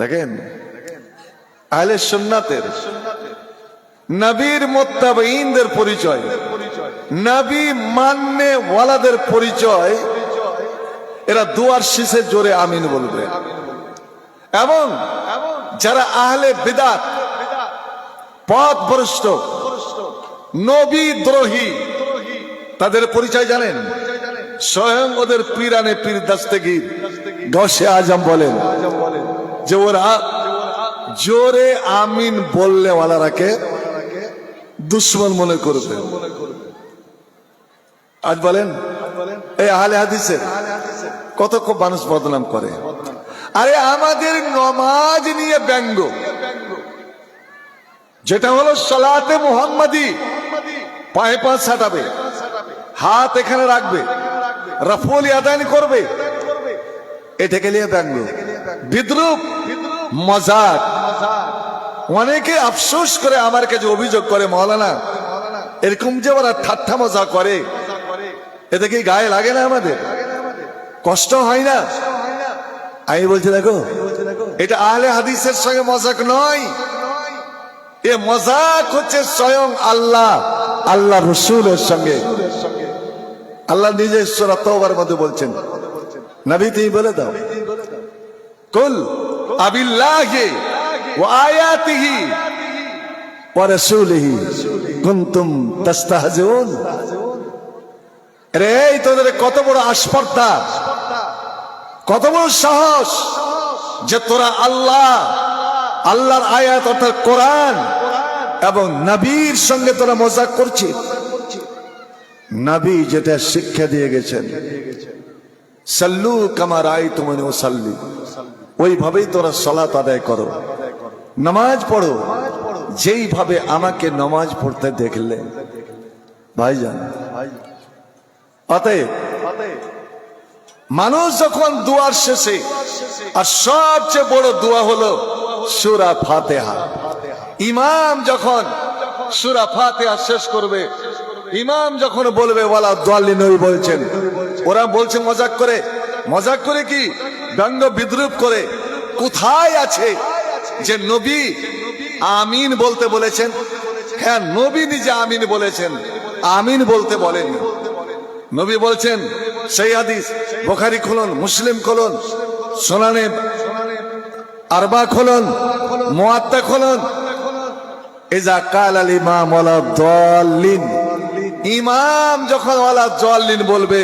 দেখেন, আহলে সুন্নাতের নবীর মোত্তাবিনদের পরিচয়, নবী মান্যে ওয়ালাদের পরিচয়, এরা দুয়ার শীষের জোরে আমিন বলবে। এবং যারা আহলে বিদাত পথ ভ্রষ্ট নবী দ্রোহী, তাদের পরিচয় জানেন? স্বয়ং ওদের পীরানে পীর দাস্তেগীর গসে আজম বলেন। যে ওরা জোরে আমিন বললে ওয়ালারাকে দুশ্মন মনে করবে। আজ বলেন এই আহলে হাদিসের কত খুব মানুষ বদনাম করে। আরে আমাদের নমাজ নিয়ে ব্যঙ্গ। যেটা হলো সলাতে মুহাম্মাদি, পায়ে পা ছাটাবে, হাত এখানে রাখবে, রফলি আদায় করবে, এটাকে নিয়ে ব্যঙ্গ। বিদ্রুপ মজাক। অনেকে আফসোস করে আমার কাছে অভিযোগ করে, মৌলানা, এরকম যে ওরা ঠাট্টা মজা করে, এতে কি গায়ে লাগে না আমাদের? কষ্ট হয় না? আমি বলছি, দেখো, এটা আহলে হাদিসের সঙ্গে মজাক নয়। এ মজাক হচ্ছে স্বয়ং আল্লাহ আল্লাহ রসুলের সঙ্গে। আল্লাহ নিজে ঈশ্বর তওবার মধ্যে বলছেন। নবী তুমি বলে দাও। কুল কত বড় আস্পর্ধা, কত বড় সাহস যে তোরা আল্লাহ, আল্লাহর আয়াত অর্থাৎ কোরআন এবং নবীর সঙ্গে তোরা মজাক করছিস। নবী যেটা শিক্ষা দিয়ে গেছেন, সাল্লু কামার আই তুমি ও সাল্লি ওইভাবেই তোরা সলাত আদায় করো। নামাজ পড়ো। যেইভাবে আমাকে নামাজ পড়তে দেখলে। ভাইজান। অতএব মানুষ যখন দুয়ার শেষে, আর সবচেয়ে বড় দোয়া হলো সুরা ফাতেহা। ইমাম যখন সুরা ফাতেহা শেষ করবে, ইমাম যখন বলবে, ওয়ালা দোয়ালি নবী বলছেন। ওরা বলছে মজাক করে। মজাক করে কি? ব্যঙ্গ বিদ্রুপ করে। কোথায় আছে? যে নবী আমিন বলতে বলেছেন। হ্যাঁ নবী নিজে আমিন বলেছেন। আমিন বলতে বলেননি। নবী বলছেন, সেই হাদিস, বোখারি খুলুন, মুসলিম খুলুন, সোনানে আরবা খুলুন, মোয়াত্তা খুলুন। এজা কাল আল ইমাম ওয়ালা ইমাম যখন ওয়ালা দলিন বলবে,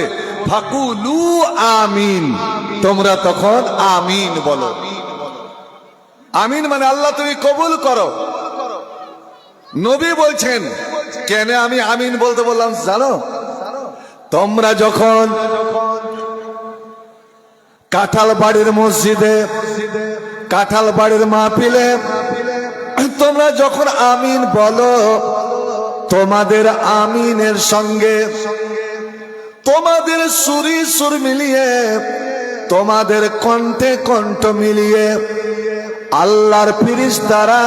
ফাকুলু আমিন। তোমরা তখন আমিন বলো। আমিন মানে আল্লাহ তুমি কবুল করো। নবী বলছেন, কেন আমি আমিন বলতে বললাম জানো? তোমরা যখন কাঁঠাল বাড়ির মসজিদে, কাঁঠাল বাড়ির মাহফিলে, তোমরা যখন আমিন বলো, তোমাদের আমিনের সঙ্গে, তোমাদের সুরি সুর মিলিয়ে, তোমাদের কণ্ঠে কণ্ঠ মিলিয়ে আল্লাহর ফিরিস তারা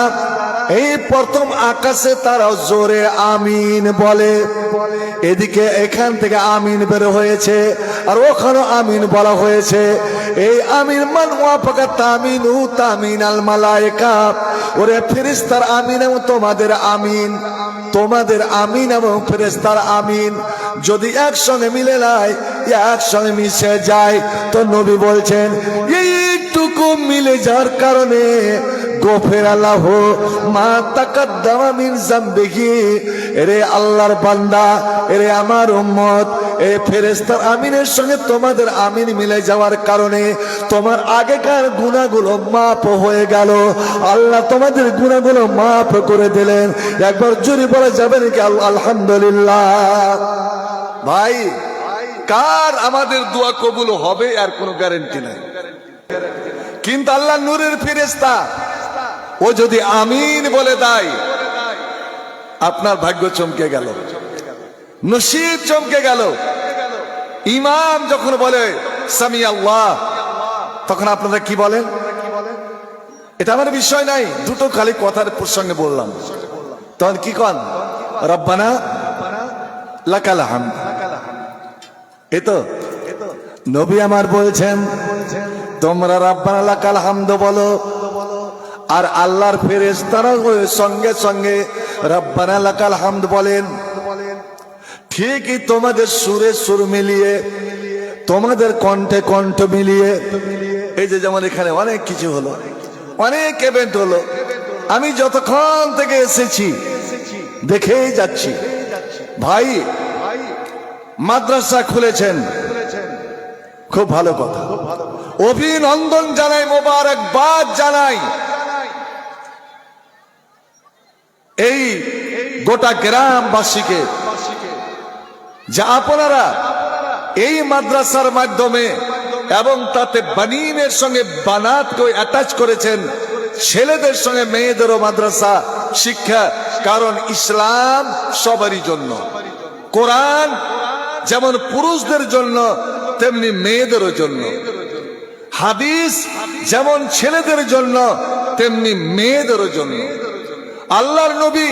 এই প্রথম আকাশে তারা জোরে আমিন বলে। এদিকে এখান থেকে আমিন বের হয়েছে, আর ওখানে আমিন বলা হয়েছে। এই আমিন মান তামিন তামিন আল ওরে ফেরেশতার আমিন এবং তোমাদের আমিন তোমাদের আমিন এবং ফেরেশতার আমিন। যদি একসঙ্গে মিলে নাই একসঙ্গে মিশে যায়, তো নবী বলছেন এইটুকু মিলে যাওয়ার কারণে গোফের আল্লাহ মা তাকাদ্দামা মিন জামবিহি এরে আল্লাহর বান্দা, এরে আমার উম্মত, এ ফেরেস্তার আমিনের সঙ্গে তোমাদের আমিন মিলে যাওয়ার কারণে তোমার আগেকার গুণাগুলো মাপ হয়ে গেল। আল্লাহ তোমাদের গুণাগুলো মাফ করে দিলেন। একবার জোরে বলা যাবে নাকি? আল- আলহামদুলিল্লাহ। ভাই, কার আমাদের দোয়া কবুল হবে আর কোনো গ্যারেন্টি নাই। কিন্তু আল্লাহ নূরের ফেরেস্তা ও যদি আমিন বলে দেয়, আপনার ভাগ্য চমকে গেল। নসিব চমকে গেল। ইমাম যখন বলে, সামি আল্লাহ তখন আপনারা কি বলেন? এটা আমার বিষয় নাই, দুটো খালি কথার প্রসঙ্গে বললাম। তখন কি কন? রব্বানা লাকাল তো নবী আমার বলছেন। তোমরা রাব্বানা লাকাল হামদ বলো। আর আল্লাহর ফেরেস তারা সঙ্গে সঙ্গে রব্বানা লাকাল হামদ বলেন। ঠিকই তোমাদের সুরে সুর মিলিয়ে, তোমাদের কণ্ঠে কণ্ঠ মিলিয়ে, এই যে যেমন এখানে অনেক কিছু হলো, অনেক ইভেন্ট হলো। আমি যতক্ষণ থেকে এসেছি, দেখেই যাচ্ছি। ভাই, মাদ্রাসা খুলেছেন। খুব ভালো কথা। অভিনন্দন জানাই, মোবারকবাদ জানাই। এই গোটা গ্রামবাসীকে, যে আপনারা এই মাদ্রাসার মাধ্যমে এবং তাতে বানিনের সঙ্গে বানাতকে অ্যাটাচ করেছেন, ছেলেদের সঙ্গে মেয়েদেরও মাদ্রাসা শিক্ষা, কারণ ইসলাম সবারই জন্য। কোরআন যেমন পুরুষদের জন্য, তেমনি মেয়েদেরও জন্য। হাদিস যেমন ছেলেদের জন্য, তেমনি মেয়েদেরও জন্য। আল্লাহর নবী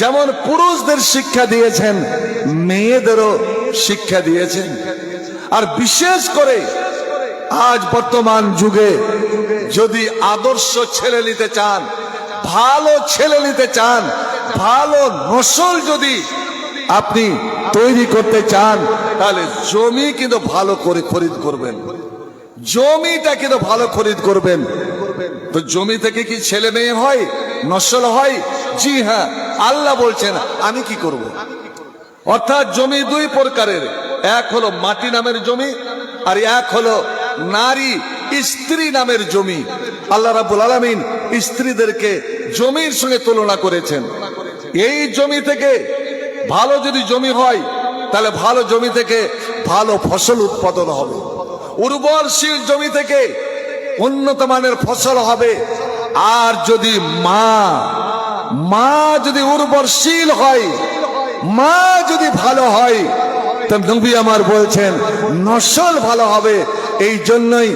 যেমন পুরুষদের শিক্ষা দিয়েছেন, মেয়েদেরও শিক্ষা দিয়েছেন। আর বিশেষ করে আজ বর্তমান যুগে যদি আদর্শ ছেলে নিতে চান, ভালো ছেলে নিতে চান, ভালো নসল যদি আপনি তৈরি করতে চান, তাহলে জমি কিন্তু ভালো করে খরিদ করবেন। জমিটা কিন্তু ভালো খরিদ করবেন। তো জমি থেকে কি ছেলে মেয়ে হয় নসল হয়? জি হ্যাঁ আল্লাহ বলছেন, আমি কি করব। অর্থাৎ জমি দুই প্রকারের, এক হলো মাটি নামের জমি, আর এক হলো নারী স্ত্রী নামের জমি। আল্লাহ রাবুল আলমিন স্ত্রীদেরকে জমির সঙ্গে তুলনা করেছেন। এই জমি থেকে ভালো যদি জমি হয়, তাহলে ভালো জমি থেকে ভালো ফসল উৎপাদন হবে। উর্বরশীল জমি থেকে উন্নত মানের ফসল হবে। আর যদি মা মা যদি উর্বরশীল হয়, মা যদি ভালো হয় নবী আমার বলছেন, নসল ভালো হবে। এই জন্যই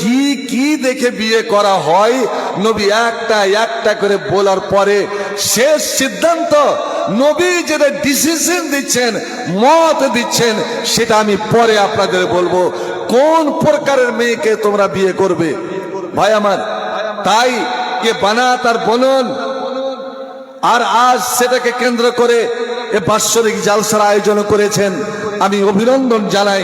কি কি দেখে বিয়ে করা হয়? নবী একটা একটা করে বলার পরে শেষ সিদ্ধান্ত নবী যেটা ডিসিশন দিচ্ছেন, মত দিচ্ছেন, সেটা আমি পরে আপনাদের বলব। কোন প্রকারের মেয়েকে তোমরা বিয়ে করবে? ভাই আমার, তাই কে বানা তার বনন, আর আজ সেটাকে কেন্দ্র করে এ বাৎসরিক জালসার আয়োজন করেছেন। আমি অভিনন্দন জানাই।